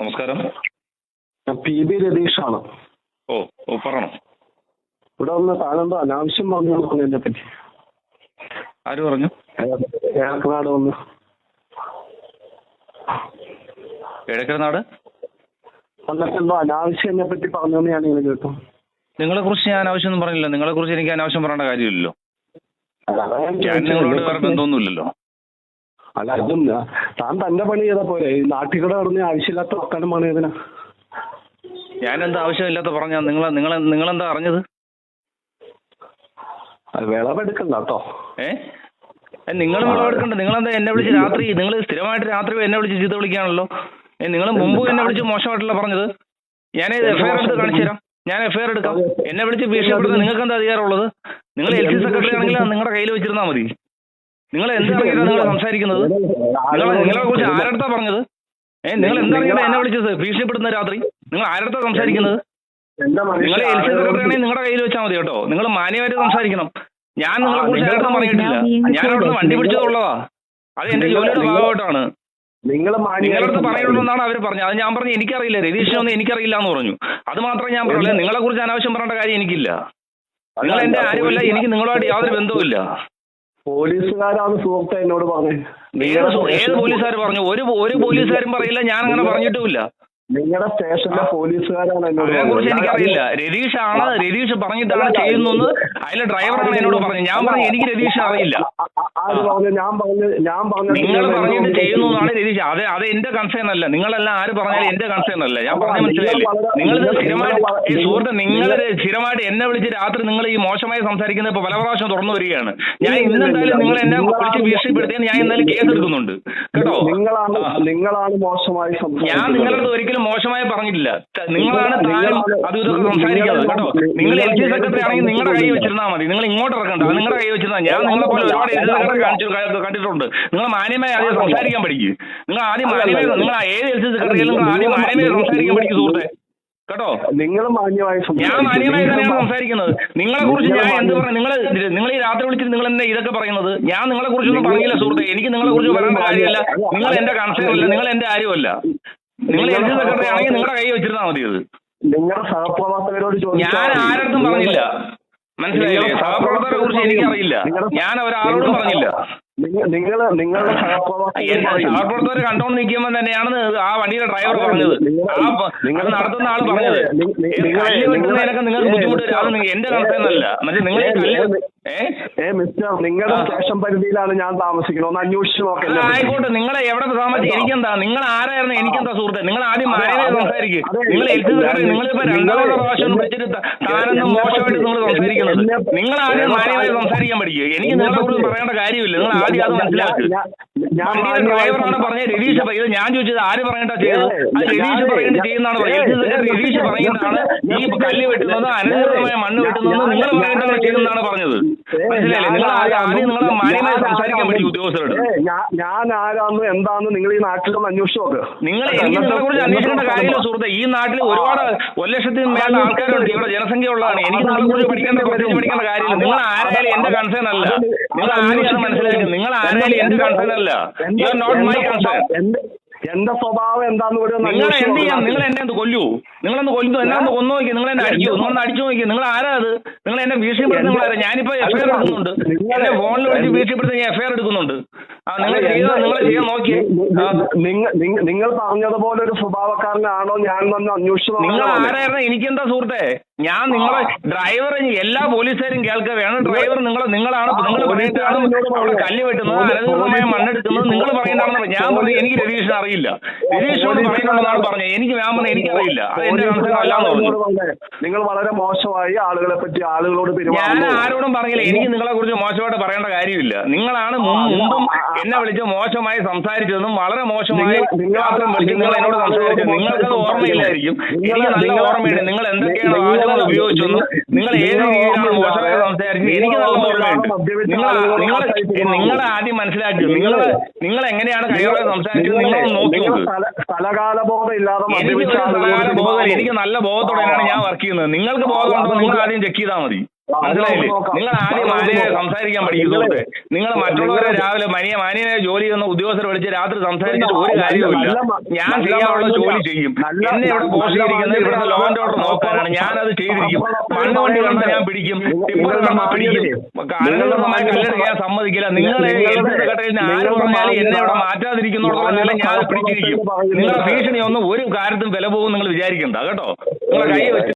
നമസ്കാരം. P B രതീഷാണ്. ഓ ഓ പറയണം. ഇവിടെ ഒന്ന് താനെന്തോ അനാവശ്യം പറഞ്ഞു കൊടുക്കുന്നു എന്നെ പറ്റി. ആര് പറഞ്ഞു? കിഴക്കനാട് വന്ന്. കിഴക്കനാട് എന്തോ അനാവശ്യം എന്നെ പറ്റി പറഞ്ഞെന്ന് ഞാൻ ഇങ്ങനെ കേട്ടു. നിങ്ങളെ കുറിച്ച് ഞാൻ ആവശ്യമൊന്നും പറഞ്ഞില്ല. നിങ്ങളെ കുറിച്ച് എനിക്ക് അനാവശ്യം പറയേണ്ട കാര്യമില്ലല്ലോ. ഞാൻ ഞാൻ നിങ്ങളോട് വേറെ ബന്ധമൊന്നുമില്ലല്ലോ അല്ല അതും താൻ തന്റെ പണി ചെയ്താ പോരെ. ഈ നാട്ടിൽ കൂടെ കിടന്ന് ആവശ്യമില്ലാത്ത വർത്താനം പണി ഇതിനാ. ഞാൻ എന്താ ആവശ്യമില്ലാത്ത പറഞ്ഞാ? നിങ്ങൾ നിങ്ങൾ നിങ്ങളെന്താ അറിഞ്ഞത്? അത് വിളവെടുക്കണ്ട കേട്ടോ. ഏ? നിങ്ങൾ വിളവെടുക്കണ്ട. നിങ്ങളെന്താ എന്നെ വിളിച്ച് രാത്രി നിങ്ങൾ സ്ഥിരമായിട്ട് രാത്രി എന്നെ വിളിച്ച് ചീത്ത വിളിക്കുകയാണല്ലോ? ഏ നിങ്ങൾ മുമ്പ് എന്നെ വിളിച്ച് മോശമായിട്ടല്ല പറഞ്ഞത്? ഞാൻ എഫ് ഐ ആർ എടുത്ത് കാണിച്ചു തരാം. ഞാൻ എഫ് ഐ ആർ എടുക്കാം എന്നെ വിളിച്ച് ഭീഷണിപ്പെടുത്താൻ നിങ്ങൾക്ക് എന്താ അധികാരമുള്ളത്? നിങ്ങൾ എൽ സി സെക്രട്ടറി ആണെങ്കിൽ നിങ്ങളുടെ കയ്യിൽ വെച്ചിരുന്നാൽ മതി. നിങ്ങൾ നിങ്ങൾ സംസാരിക്കുന്നത്? നിങ്ങളെ കുറിച്ച് ആരടുത്താ പറഞ്ഞത്? ഏ നിങ്ങൾ എന്താണ് എന്നെ വിളിച്ചത്? ഭീഷണിപ്പെടുന്ന രാത്രി? നിങ്ങൾ ആരടുത്താ സംസാരിക്കുന്നത്? നിങ്ങൾ എൽ സി സെക്രട്ടറി ആണെങ്കിൽ നിങ്ങളുടെ കയ്യിൽ വെച്ചാൽ മതി കേട്ടോ. നിങ്ങൾ മാന്യമായിട്ട് സംസാരിക്കണം. ഞാൻ നിങ്ങളെ കുറിച്ച് ആരടുത്താ പറഞ്ഞിട്ടില്ല ഞാൻ അവിടുന്ന് വണ്ടി പിടിച്ചതുള്ളതാ അത് എന്റെ ജോലിയുടെ ഭാഗമായിട്ടാണ്. നിങ്ങൾ നിങ്ങളുടെ അടുത്ത് അവർ പറഞ്ഞത്. അത് ഞാൻ പറഞ്ഞു എനിക്കറിയില്ല. രതീഷിനൊന്നും എനിക്കറിയില്ല എന്ന് പറഞ്ഞു. അത് മാത്രമേ ഞാൻ പറയുള്ളൂ നിങ്ങളെ കുറിച്ച് അനാവശ്യം പറയേണ്ട കാര്യം എനിക്കില്ല. നിങ്ങൾ എന്റെ ആരുമല്ല എനിക്ക് നിങ്ങളുമായിട്ട് യാതൊരു ബന്ധവുമില്ല. പോലീസുകാരാണ് സുഹൃത്തെ എന്നോട് പറഞ്ഞത്. ഏത് പോലീസുകാർ പറഞ്ഞു? ഒരു ഒരു പോലീസുകാരും പറയില്ല ഞാൻ അങ്ങനെ പറഞ്ഞിട്ടുമില്ല. നിങ്ങളുടെ സ്റ്റേഷനിലെ പോലീസുകാരാണ് എന്നോട് അതിനെ കുറിച്ച്. എനിക്കറിയില്ല. രതീഷ് ആണ് രതീഷ് പറഞ്ഞിട്ടാണ് ചെയ്യുന്നത് അതിലെ ഡ്രൈവറാണ് എന്നോട് പറഞ്ഞത്. ഞാൻ പറഞ്ഞു എനിക്ക് രതീഷ് അറിയില്ല. ഞാൻ പറഞ്ഞു ഞാൻ പറഞ്ഞു നിങ്ങൾ പറഞ്ഞിട്ട് ചെയ്യുന്നു എന്നാണ് രതീഷ്. അത് അത് എന്റെ കൺസേൺ അല്ല. നിങ്ങളെല്ലാം ആര് പറഞ്ഞാലും എന്റെ കൺസേൺ അല്ല. ഞാൻ പറഞ്ഞ മനസ്സിലായില്ലേ? നിങ്ങൾ സ്ഥിരമായിട്ട് ഈ സുഹൃത്ത് നിങ്ങൾ സ്ഥിരമായിട്ട് എന്നെ വിളിച്ച് രാത്രി നിങ്ങൾ ഈ മോശമായി സംസാരിക്കുന്നത് ഇപ്പൊ പല പ്രാവശ്യം തുറന്നു വരികയാണ്. ഞാൻ ഇന്നെന്തായാലും നിങ്ങൾ എന്നെ വിളിച്ച് ഭീഷണിപ്പെടുത്തിയാൽ ഞാൻ എന്തായാലും കേസ് എടുക്കുന്നുണ്ട് കേട്ടോ? നിങ്ങളാണ് നിങ്ങളാണ് മോശമായി ഞാൻ. നിങ്ങളുടെ അടുത്ത് ഒരിക്കലും മോശമായി പറഞ്ഞിട്ടില്ല. നിങ്ങളാണ് താനും അതും ഇതൊക്കെ സംസാരിക്കുന്നത് കേട്ടോ? നിങ്ങൾ എൽ ജി സെക്രട്ടറി ആണെങ്കിൽ നിങ്ങളുടെ കൈ വെച്ചിരുന്നാൽ മതി. നിങ്ങൾ ഇങ്ങോട്ട് ഇറക്കണ്ട. നിങ്ങളുടെ കൈ വെച്ചിരുന്നാൽ ഞാൻ നിങ്ങളെ പോലെ ഒരുപാട് എൽ ജി സെക്രട്ടറി കാണിച്ചു കണ്ടിട്ടുണ്ട്. നിങ്ങൾ മാന്യമായി ആദ്യം സംസാരിക്കാൻ പഠിക്കും. നിങ്ങൾ ആദ്യം മാന്യമായി നിങ്ങൾ ഏത് എൽ ജി സെക്രട്ടറിയിലും നിങ്ങൾ ആദ്യം മാന്യമായി സംസാരിക്കാൻ പഠിക്കും സുഹൃത്തെ. കേട്ടോ? നിങ്ങൾ മാന്യമായി ഞാൻ മാന്യമായി തന്നെയാണ് സംസാരിക്കുന്നത്. നിങ്ങളെ കുറിച്ച് ഞാൻ എന്ത് പറഞ്ഞു നിങ്ങൾ നിങ്ങൾ ഈ രാത്രി വിളിച്ചിട്ട് നിങ്ങൾ എന്നെ ഇതൊക്കെ പറയുന്നത് ഞാൻ നിങ്ങളെ കുറിച്ചൊന്നും പറയില്ല സുഹൃത്തെ. എനിക്ക് നിങ്ങളെ കുറിച്ച് പറയേണ്ട കാര്യമല്ല. നിങ്ങൾ എന്റെ കൺസേൺ അല്ല. നിങ്ങൾ എന്റെ ആരുമല്ല നിങ്ങൾ എൽ ജി സെക്രട്ടറി ആണെങ്കിൽ നിങ്ങളുടെ കൈ വെച്ചിരുന്നാൽ മതി ഇത്. നിങ്ങളുടെ സഹപ്രവർത്തകരോട് ഞാൻ ആരടുത്തും പറഞ്ഞില്ല. മനസ്സിലായില്ലേ? സഹപ്രവർത്തകരെ കുറിച്ച് എനിക്കറിയില്ല. ഞാൻ ഒരാളോടും പറഞ്ഞില്ല. നിങ്ങൾ നിങ്ങളുടെ സഹപ്രവർത്തകർ കണ്ടോണ്ട് നിൽക്കുമ്പോൾ തന്നെയാണ് ആ വണ്ടിയുടെ ഡ്രൈവർ പറഞ്ഞത്. പ- നടത്തുന്ന ആൾ പറഞ്ഞത്. കല്ല് വെട്ടുന്നതിനൊക്കെ നിങ്ങൾക്ക് ബുദ്ധിമുട്ട് വരും? എന്റെ അല്ല മറ്റേ നിങ്ങൾ കല്ല് ഏ മിസ്റ്റർ നിങ്ങളുടെ. സ്റ്റേഷൻ പരിധിയിലാണ് ഞാൻ താമസിക്കുന്നത്. ഒന്ന് അന്വേഷിച്ച് നോക്കാം ആയിക്കോട്ടെ. നിങ്ങളെ എവിടെ താമസിച്ചു എനിക്കെന്താ? നിങ്ങൾ ആരായിരുന്നു? എനിക്കെന്താ സുഹൃത്തെ? നിങ്ങൾ ആദ്യം ആരെയാണ് സംസാരിക്കും. നിങ്ങൾ നിങ്ങളിപ്പോ രണ്ടാമത്തെ പ്രാവശ്യം വിളിച്ചിട്ട് ത- മോശമായിട്ട് നിങ്ങൾ സംസാരിക്കുന്നത്. നിങ്ങൾ ആദ്യം മാന്യമായി സംസാരിക്കാൻ പഠിക്കുക എനിക്ക് നിങ്ങളെ കൂടുതൽ പറയേണ്ട കാര്യമില്ല. നിങ്ങൾ ആദ്യം അത് മനസ്സിലാക്കുക ഡ്രൈവറാണ് പറഞ്ഞത് രവീഷ് ഇത് ഞാൻ ചോദിച്ചത് ആര് പറയണ്ട ചെയ്തത് പറയേണ്ട പറയുന്നത്. ചെയ്യുന്നതാണ് ഞാൻ- പറയുന്നതാണ്. ഈ കല്ല് വെട്ടുന്നത് അനധികൃതമായ മണ്ണ് വെട്ടുന്നത് നിങ്ങൾ പറയുന്നതാണ് ചെയ്യുന്നതാണ് പറഞ്ഞത്. മനസ്സിലായില്ലേ? നിങ്ങൾ ആദ്യം ഞാൻ- മാന്യമായി സംസാരിക്കാൻ പഠിക്കും ഉദ്യോഗസ്ഥരോട്. ഞാൻ- ആരാന്ന് എന്താന്ന് നിങ്ങൾ ഈ നാട്ടിലൊന്ന് അന്വേഷിച്ചു നോക്ക്. നിങ്ങൾ എനിക്ക് നിങ്ങളെ കുറിച്ച് അന്വേഷിക്കേണ്ട കാര്യമില്ല സുഹൃത്തെ. ഈ നാട്ടിൽ ഒരുപാട് ഒരു ലക്ഷത്തിന് മേലെ ആൾക്കാരുണ്ട്. ഇവിടെ ജനസംഖ്യ ഉള്ളതാണ് എനിക്ക് നിങ്ങളെ കുറിച്ച് പഠിക്കേണ്ട പ്രത്യേകിച്ച് പഠിക്കേണ്ട കാര്യമില്ല. നിങ്ങൾ ആരായാലും എന്റെ കൺസേൺ അല്ല. നിങ്ങൾ ആരെയാണ് അത് മനസ്സിലാക്കുക നിങ്ങൾ ആരായാലും എന്റെ കൺസേൺ അല്ല you are not my concern എന്റെ സ്വഭാവം എന്താന്ന് കൂടി നിങ്ങൾ എന്ത് ചെയ്യാം? നിങ്ങൾ എന്നെ ഒന്ന് കൊല്ലൂ. നിങ്ങളൊന്ന് കൊല്ലു എന്നെ ഒന്ന് കൊന്നു നോക്കി. നിങ്ങൾ എന്നെ അടിക്കൂ. നിങ്ങളൊന്ന് അടിച്ചു നോക്കി. നിങ്ങൾ ആരാ അത്? നിങ്ങൾ എന്നെ ഭീഷണിപ്പെടുത്തുന്ന നിങ്ങൾ ആരാ ഞാനിപ്പോ എഫ് ഐ ആർ എടുക്കുന്നുണ്ട്. എന്നെ ഫോണിൽ വിളിച്ച് ഭീഷണിപ്പെടുത്തി ഞാൻ എഫ് ഐ ആർ എടുക്കുന്നുണ്ട്. ആ നിങ്ങൾ ചെയ്തത് നിങ്ങൾ ചെയ്യാൻ നോക്കിയേ. നിങ്ങൾ നിങ്ങൾ- നിങ്ങൾ പറഞ്ഞതുപോലെ ഒരു സ്വഭാവക്കാരനാണോ? ഞാൻ വന്ന് അന്വേഷിച്ചു നിങ്ങൾ ആരായിരുന്നു ആരായിരുന്നു? എനിക്കെന്താ സുഹൃത്തെ? ഞാൻ നിങ്ങളെ ഡ്രൈവർ എല്ലാ പോലീസുകാരും കേൾക്കുക. വേണം ഡ്രൈവർ നിങ്ങൾ നിങ്ങളാണ് നിങ്ങൾ പറയുന്നതാണ് കല്ല് വെട്ടുന്നത്. അനധികൃതമായ മണ്ണെടുക്കുന്നത് നിങ്ങൾ പറയുന്നതാണെന്ന് ഞാൻ പറഞ്ഞു എനിക്ക് രതീഷിനെ അറിയില്ല. രതീഷിനോട് പറയുന്നുണ്ടെന്നാണ് പറഞ്ഞത്. എനിക്ക് ഞാൻ പറഞ്ഞു എനിക്കറിയില്ല. അത് എന്റെ കൺസേൺ അല്ലാന്ന് പറഞ്ഞു. നിങ്ങൾ വളരെ മോശമായി ആളുകളെ പറ്റി ആളുകളോട് ഞാൻ ആരോടും പറഞ്ഞില്ല. എനിക്ക് നിങ്ങളെ കുറിച്ച് മോശമായിട്ട് പറയേണ്ട കാര്യമില്ല. നിങ്ങളാണ് മുമ്പും എന്നെ വിളിച്ച് മോശമായി സംസാരിച്ചതെന്നും വളരെ മോശമായി മാത്രം വിളിച്ച് നിങ്ങൾ എന്നോട് സംസാരിച്ചത് നിങ്ങൾക്കത് ഓർമ്മയില്ലായിരിക്കും. എനിക്ക് നല്ല ഓർമ്മയുണ്ട്. നിങ്ങൾ എന്തൊക്കെയാണ് വാചകങ്ങൾ ഉപയോഗിച്ചെന്നും നിങ്ങൾ ഏത് രീതിയിലാണ് മോശമായി സംസാരിച്ചത് എനിക്ക് നല്ല ഓർമ്മയുണ്ട്? നിങ്ങൾ നിങ്ങൾ നിങ്ങൾ ആദ്യം മനസ്സിലാക്കി നിങ്ങൾ നിങ്ങൾ എങ്ങനെയാണ് കൈയോടെ സംസാരിച്ചത്? നിങ്ങൾ നോക്കി നോക്ക്. സ്ഥലകാല ബോധം എനിക്ക്. എനിക്ക് നല്ല ബോധത്തോടെയാണ് ഞാൻ വർക്ക് ചെയ്യുന്നത്. നിങ്ങൾക്ക് ബോധമുണ്ടോ നിങ്ങൾ ആദ്യം ചെക്ക് ചെയ്താൽ മതി. മനസ്സിലായില്ലേ? നിങ്ങൾ ആദ്യം മാന്യമായി സംസാരിക്കാൻ പഠിക്കുന്നത്. നിങ്ങൾ മറ്റുള്ളവരെ രാവിലെ മനിയ മാന്യനായ ജോലി ചെയ്യുന്ന ഉദ്യോഗസ്ഥർ വിളിച്ച് രാത്രി സംസാരിച്ചിട്ട് ഒരു കാര്യവുമില്ല. ഞാൻ ചെയ്യാനുള്ള ജോലി ചെയ്യും. എന്നെ ഇവിടെ പോസ്റ്റിരിക്കുന്നത് ഇവിടുത്തെ ലോ ആൻഡ് ഓർഡർ നോക്കാനാണ് ഞാനത് ചെയ്തിരിക്കും. മണ്ണ് വണ്ടി കണ്ട ഞാൻ പിടിക്കും. ടിപ്പർ പിടിക്കും. കാലഘട്ടമായി കല്യാണം ഞാൻ സമ്മതിക്കില്ല. നിങ്ങൾ ആരോപണമായി എൽപി സെക്രട്ടറിന് ആര് പറഞ്ഞാലും എന്നെ ഇവിടെ കാലം ഞാൻ പിടിച്ചിരിക്കും. നിങ്ങളുടെ ഭീഷണി ഒന്നും ഒരു കാര്യത്തും വില പോകും നിങ്ങൾ വിചാരിക്കണ്ട. കേട്ടോ? നിങ്ങളെ കൈ വെച്ച്